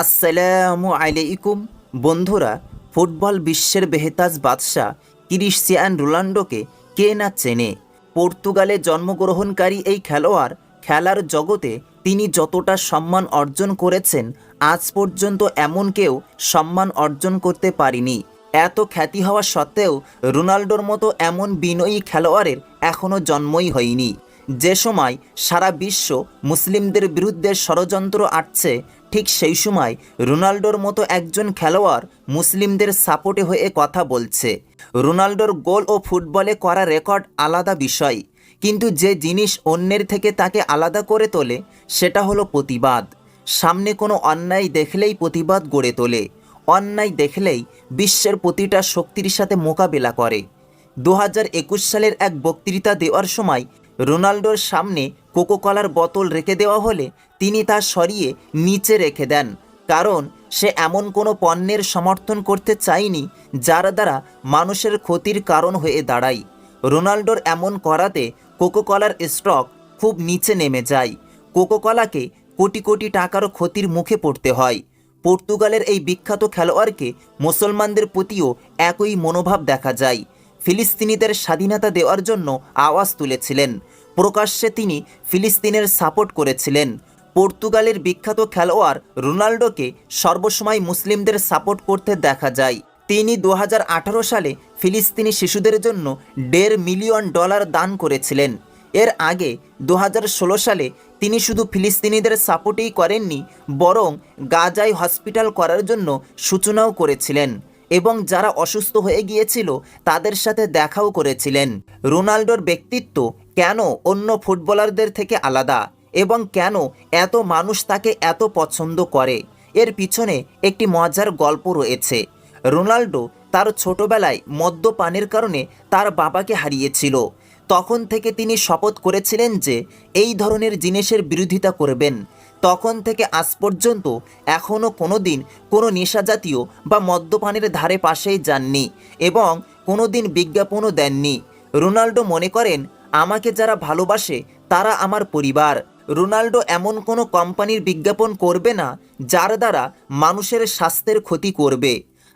আসসালামু আলাইকুম, বন্ধুরা, ফুটবল বিশ্বের বেহেতাজ বাদশাহ ক্রিশ্চিয়ান রোনাল্ডোকে কে না চেনে? পর্তুগালে জন্মগ্রহণকারী এই খেলোয়াড় খেলার জগতে তিনি যতটা সম্মান অর্জন করেছেন, আজ পর্যন্ত এমন কেউ সম্মান অর্জন করতে পারেনি। এত খ্যাতি হওয়া সত্ত্বেও রোনাল্ডোর মতো এমন বিনয়ী খেলোয়াড়ের এখনও জন্মই হয়নি। যে সময় সারা বিশ্ব মুসলিমদের বিরুদ্ধে ষড়যন্ত্র আটছে, ঠিক সেই সময় রোনাল্ডোর মতো একজন খেলোয়াড় মুসলিমদের সাপোর্টে হয়ে কথা বলছে। রোনাল্ডোর গোল ও ফুটবলে করা রেকর্ড আলাদা বিষয়, কিন্তু যে জিনিস অন্যের থেকে তাকে আলাদা করে তোলে, সেটা হলো প্রতিবাদ। সামনে কোনো অন্যায় দেখলেই প্রতিবাদ গড়ে তোলে, অন্যায় দেখলেই বিশ্বের প্রতিটা শক্তির সাথে মোকাবেলা করে। দু হাজার একুশ সালের এক বক্তৃতা দেওয়ার সময় রোনাল্ডোর সামনে কোকোকলার বোতল রেখে দেওয়া হলে তিনি তা সরিয়ে নিচে রেখে দেন। কারণ সে এমন কোনো পণ্যের সমর্থন করতে চায়নি যার দ্বারা মানুষের ক্ষতির কারণ হয়ে দাঁড়ায়। রোনাল্ডোর এমন করাতে কোকোকলার স্টক খুব নিচে নেমে যায়। কোকোকলাকে কোটি কোটি টাকার ক্ষতির মুখে পড়তে হয়। পর্তুগালের এই বিখ্যাত খেলোয়াড়কে মুসলমানদের প্রতিও একই মনোভাব দেখা যায়। ফিলিস্তিনিদের স্বাধীনতা দেওয়ার জন্য আওয়াজ তুলেছিলেন। প্রকাশ্যে তিনি ফিলিস্তিনের সাপোর্ট করেছিলেন। পর্তুগালের বিখ্যাত খেলোয়াড় রোনাল্ডোকে সর্বসময় মুসলিমদের সাপোর্ট করতে দেখা যায়। তিনি দু হাজার আঠারো সালে ফিলিস্তিনি শিশুদের জন্য দেড় মিলিয়ন ডলার দান করেছিলেন। এর আগে দু হাজার ষোলো সালে তিনি শুধু ফিলিস্তিনিদের সাপোর্টেই করেননি, বরং গাজায় হসপিটাল করার জন্য সূচনাও করেছিলেন। এবং যারা অসুস্থ হয়ে গিয়েছিল, তাদের সাথে দেখাও করেছিলেন। রোনাল্ডোর ব্যক্তিত্ব কেন অন্য ফুটবলারদের থেকে আলাদা এবং কেন এত মানুষ তাকে এত পছন্দ করে? এর পিছনে একটি মজার গল্প রয়েছে। রোনাল্ডো তার ছোটবেলায় মদ্যপানের কারণে তার বাবাকে হারিয়েছিল। তখন থেকে তিনি শপথ করেছিলেন যে, এই ধরনের জিনিসের বিরোধিতা করবেন। তখন থেকে আজ পর্যন্ত এখনও কোনো দিন কোনো নেশাজাতীয় বা মদ্যপানের ধারে পাশেই যাননি এবং কোনো দিন বিজ্ঞাপনও দেননি। রোনাল্ডো মনে করেন, আমাকে যারা ভালোবাসে তারা আমার পরিবার। রোনাল্ডো এমন কোনো কোম্পানির বিজ্ঞাপন করবে না যার দ্বারা মানুষের স্বাস্থ্যের ক্ষতি করবে।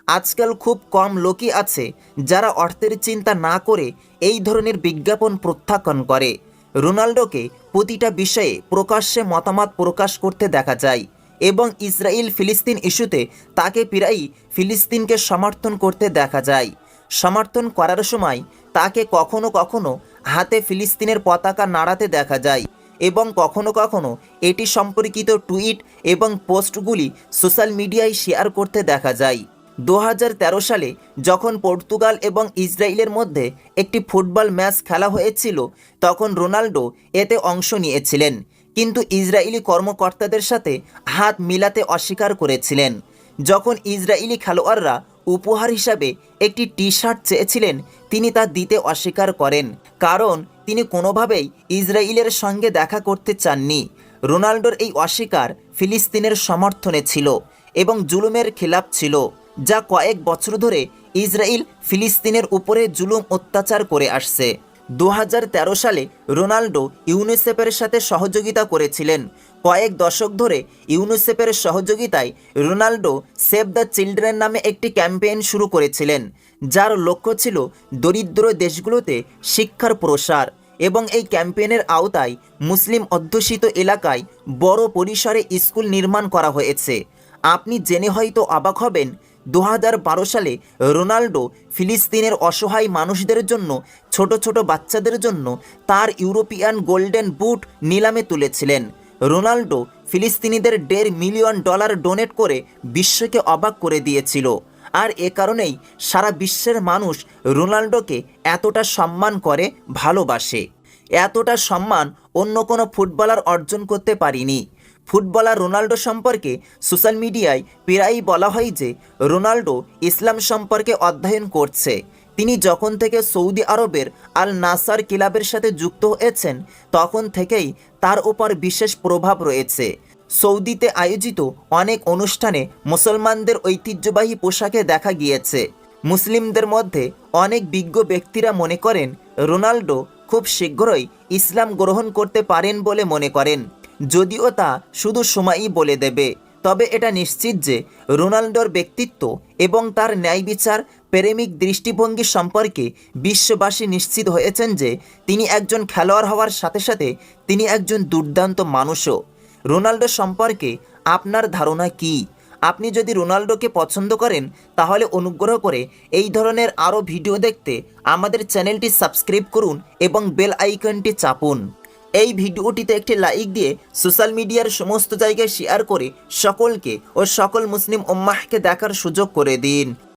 আজকাল খুব কম লোকই আছে যারা অর্থের চিন্তা না করে এই ধরনের বিজ্ঞাপন প্রত্যাখ্যান করে। রোনাল্ডোকে প্রতিটা বিষয়ে প্রকাশ্যে মতামত প্রকাশ করতে দেখা যায় এবং ইসরায়েল ফিলিস্তিন ইস্যুতে তাকে প্রায়ই ফিলিস্তিনকে সমর্থন করতে দেখা যায়। সমর্থন করার সময় তাকে কখনো কখনো হাতে ফিলিস্তিনের পতাকা নাড়াতে দেখা যায় এবং কখনো কখনো এটি সম্পর্কিত টুইট এবং পোস্টগুলি সোশ্যাল মিডিয়ায় শেয়ার করতে দেখা যায়। দু হাজার তেরো সালে যখন পর্তুগাল এবং ইসরায়েলের মধ্যে একটি ফুটবল ম্যাচ খেলা হয়েছিল, তখন রোনাল্ডো এতে অংশ নিয়েছিলেন। কিন্তু ইসরায়েলি কর্মকর্তাদের সাথে হাত মিলাতে অস্বীকার করেছিলেন। যখন ইসরায়েলি খেলোয়াড়রা উপহার হিসাবে একটি টি শার্ট চেয়েছিলেন, তিনি তা দিতে অস্বীকার করেন। কারণ তিনি কোনোভাবেই ইসরায়েলের সঙ্গে দেখা করতে চাননি। রোনাল্ডোর এই অস্বীকার ফিলিস্তিনের সমর্থনে ছিল এবং জুলুমের খিলাফ ছিল। যা কয়েক বছর ধরে ইসরায়েল ফিলিস্তিনের উপরে জুলুম অত্যাচার করে আসছে। দু হাজার তেরো সালে রোনাল্ডো ইউনিসেফের সাথে সহযোগিতা করেছিলেন। কয়েক দশক ধরে ইউনিসেফের সহযোগিতায় রোনাল্ডো সেভ দ্য চিলড্রেন নামে একটি ক্যাম্পেইন শুরু করেছিলেন, যার লক্ষ্য ছিল দরিদ্র দেশগুলোতে শিক্ষার প্রসার এবং এই ক্যাম্পেইনের আওতায় মুসলিম অধ্যুষিত এলাকায় বড় পরিসরে স্কুল নির্মাণ করা হয়েছে। আপনি জেনে হয়তো অবাক হবেন দু হাজার বারো সালে রোনাল্ডো ফিলিস্তিনের অসহায় মানুষদের জন্য, ছোট ছোট বাচ্চাদের জন্য তার ইউরোপিয়ান গোল্ডেন বুট নিলামে তুলেছিলেন। রোনাল্ডো ফিলিস্তিনিদের দেড় মিলিয়ন ডলার ডোনেট করে বিশ্বকে অবাক করে দিয়েছিল। আর এ কারণেই সারা বিশ্বের মানুষ রোনাল্ডোকে এতটা সম্মান করে, ভালোবাসে। এতটা সম্মান অন্য কোনো ফুটবলার অর্জন করতে পারিনি। ফুটবলার রোনাল্ডো সম্পর্কে সোশ্যাল মিডিয়ায় প্রায়ই বলা হয় যে, রোনাল্ডো ইসলাম সম্পর্কে অধ্যয়ন করছে। তিনি যখন থেকে সৌদি আরবের আল নাসার ক্লাবের সাথে যুক্ত হয়েছেন, তখন থেকেই তার উপর বিশেষ প্রভাব রয়েছে। সৌদিতে আয়োজিত অনেক অনুষ্ঠানে মুসলমানদের ঐতিহ্যবাহী পোশাকে দেখা গিয়েছে। মুসলিমদের মধ্যে অনেক বিজ্ঞ ব্যক্তিরা মনে করেন, রোনাল্ডো খুব শীঘ্রই ইসলাম গ্রহণ করতে পারেন বলে মনে করেন। যদিও তা শুধু সময়ই বলে দেবে, তবে এটা নিশ্চিত যে রোনাল্ডোর ব্যক্তিত্ব এবং তার ন্যায় বিচার, প্রেমিক দৃষ্টিভঙ্গি সম্পর্কে বিশ্ববাসী নিশ্চিত হয়েছেন যে তিনি একজন খেলোয়াড় হওয়ার সাথে সাথে তিনি একজন দুর্দান্ত মানুষও। রোনাল্ডো সম্পর্কে আপনার ধারণা কী? আপনি যদি রোনাল্ডোকে পছন্দ করেন, তাহলে অনুগ্রহ করে এই ধরনের আরও ভিডিও দেখতে আমাদের চ্যানেলটি সাবস্ক্রাইব করুন এবং বেল আইকনটি চাপুন। এই ভিডিওটিতে একটি লাইক দিয়ে সোশ্যাল মিডিয়ার সমস্ত জায়গায় শেয়ার করে সকলকে ও সকল মুসলিম উম্মাহকে দেখার সুযোগ করে দিন।